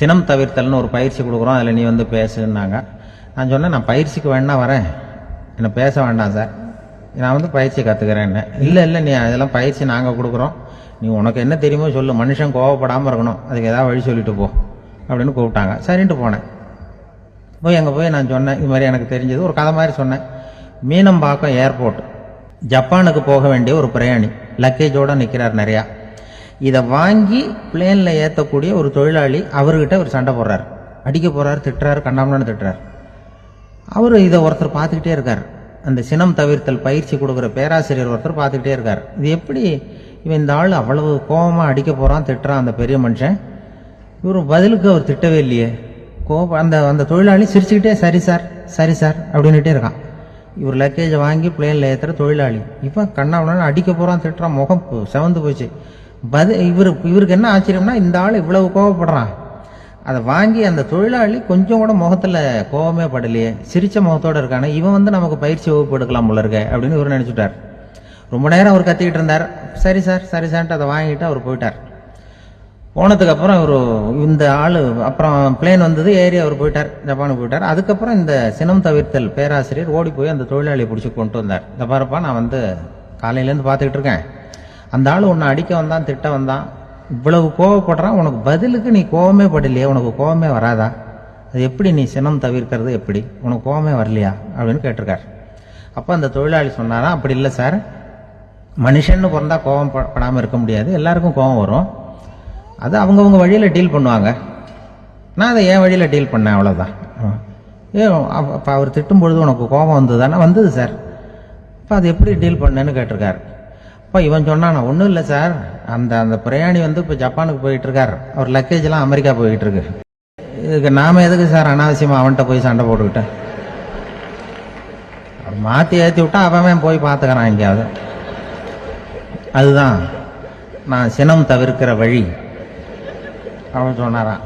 சினம் தவிர்த்தல்னு ஒரு பயிற்சி கொடுக்குறோம். அதில் நீ வந்து பேசுன்னாங்க. நான் சொன்னேன் நான் பயிற்சிக்கு வேணா வரேன். என்னை பேச வேண்டாம் சார். நான் வந்து பயிற்சி கற்றுக்கிறேன்னு இல்லை இல்லை நீ அதெல்லாம் பயிற்சி நாங்கள் கொடுக்குறோம். நீ உனக்கு என்ன தெரியுமோ சொல்லு. மனுஷன் கோவப்படாமல் இருக்கணும். அதுக்கு ஏதாவது வழி சொல்லிட்டு போ அப்படின்னு கூப்பிட்டாங்க. சரின்ட்டு போனேன். போய் அங்கே போய் நான் சொன்னேன் இது மாதிரி எனக்கு தெரிஞ்சது. ஒரு கதை மாதிரி சொன்னேன். மீனம்பாக்கம் ஏர்போர்ட். ஜப்பானுக்கு போக வேண்டிய ஒரு பிரயாணி. லக்கேஜோடு நிற்கிறார் நிறையா. இதை வாங்கி பிளேனில் ஏற்றக்கூடிய ஒரு தொழிலாளி அவர்கிட்ட ஒரு சண்டை போடுறார். அடிக்க போகிறார் திட்டுறாரு கண்ணாமலான்னு திட்டுறார். அவர் இதை ஒருத்தர் பார்த்துக்கிட்டே இருக்கார். அந்த சினம் தவிர்த்தல் பயிற்சி கொடுக்குற பேராசிரியர் ஒருத்தர் பார்த்துக்கிட்டே இருக்கார். இது எப்படி இவன் இந்த ஆள் அவ்வளவு கோபமாக அடிக்க போகிறான் திட்டுறான் அந்த பெரிய மனுஷன்? இவர் பதிலுக்கு அவர் திட்டவே இல்லையே. கோபம் அந்த அந்த தொழிலாளி சிரிச்சுக்கிட்டே சரி சார் சரி சார் அப்படின்னுட்டே இருக்கான். இவர் லக்கேஜை வாங்கி பிளேனில் ஏற்றுற தொழிலாளி. இப்போ கண்ணாவுடன் அடிக்க போகிறான் திட்டுறான் முகம் செவந்து போச்சு. பதில் இவர் இவருக்கு என்ன ஆச்சரியம்னா இந்த ஆள் இவ்வளவு கோவப்படுறான். அதை வாங்கி அந்த தொழிலாளி கொஞ்சம் கூட முகத்தில் கோவமே படலையே. சிரித்த முகத்தோடு இருக்கானே இவன் வந்து நமக்கு பயிற்சி வகுப்பு எடுக்கலாம் போல இருக்க அப்படின்னு இவர் நினச்சிட்டார். ரொம்ப நேரம் அவர் கத்திக்கிட்டு இருந்தார். சரி சார் சரி சார்ன்ட்டு அதை வாங்கிட்டு அவர் போயிட்டார். போனதுக்கு அப்புறம் இவர் இந்த ஆள் அப்புறம் பிளேன் வந்தது ஏறி அவர் போயிட்டார் ஜப்பானுக்கு போயிட்டார். அதுக்கப்புறம் இந்த சினம் தவிர்த்தல் பேராசிரியர் ஓடி போய் அந்த தொழிலாளியை பிடிச்சி கொண்டு வந்தார். இந்த பாருப்பா நான் வந்து காலையிலேருந்து பார்த்துக்கிட்டு இருக்கேன். அந்த ஆள் உன்னை அடிக்க வந்தான் திட்ட வந்தான். இவ்வளவு கோவப்படுறான் உனக்கு பதிலுக்கு நீ கோவமே படலையே உனக்கு கோவமே வராதா? அது எப்படி நீ சினம் தவிர்க்கிறது எப்படி? உனக்கு கோவமே வரலையா? அப்படின்னு கேட்டிருக்கார். அப்போ அந்த தொழிலாளி சொன்னாராம் அப்படி இல்லை சார். மனுஷன்னு பிறந்தா கோவம் படாமல் இருக்க முடியாது. எல்லாருக்கும் கோவம் வரும். அது அவங்கவுங்க வழியில் டீல் பண்ணுவாங்க. நான் அதை என் வழியில் டீல் பண்ணேன் அவ்வளோதான் ஏ அப்போ அவர் திட்டும் பொழுது உனக்கு கோபம் வந்ததுதானே? வந்தது சார். அப்போ அது எப்படி டீல் பண்ணேன்னு கேட்டிருக்காரு. அப்போ இவன் சொன்னான் ஒன்றும் இல்லை சார். அந்த அந்த பிரயாணி வந்து இப்போ ஜப்பானுக்கு போயிட்டு இருக்கார். அவர் லக்கேஜ்லாம் அமெரிக்கா போயிட்டு இருக்கு. இதுக்கு நாம் எதுக்கு சார் அனாவசியமாக அவன்கிட்ட போய் சண்டை போட்டுக்கிட்டேன் மாற்றி ஏற்றி விட்டா அவன் போய் பார்த்துக்கிறான் எங்கேயாவது. அதுதான். நான் சினம் தவிர்க்கிற வழி. அவன் சொன்னாரான்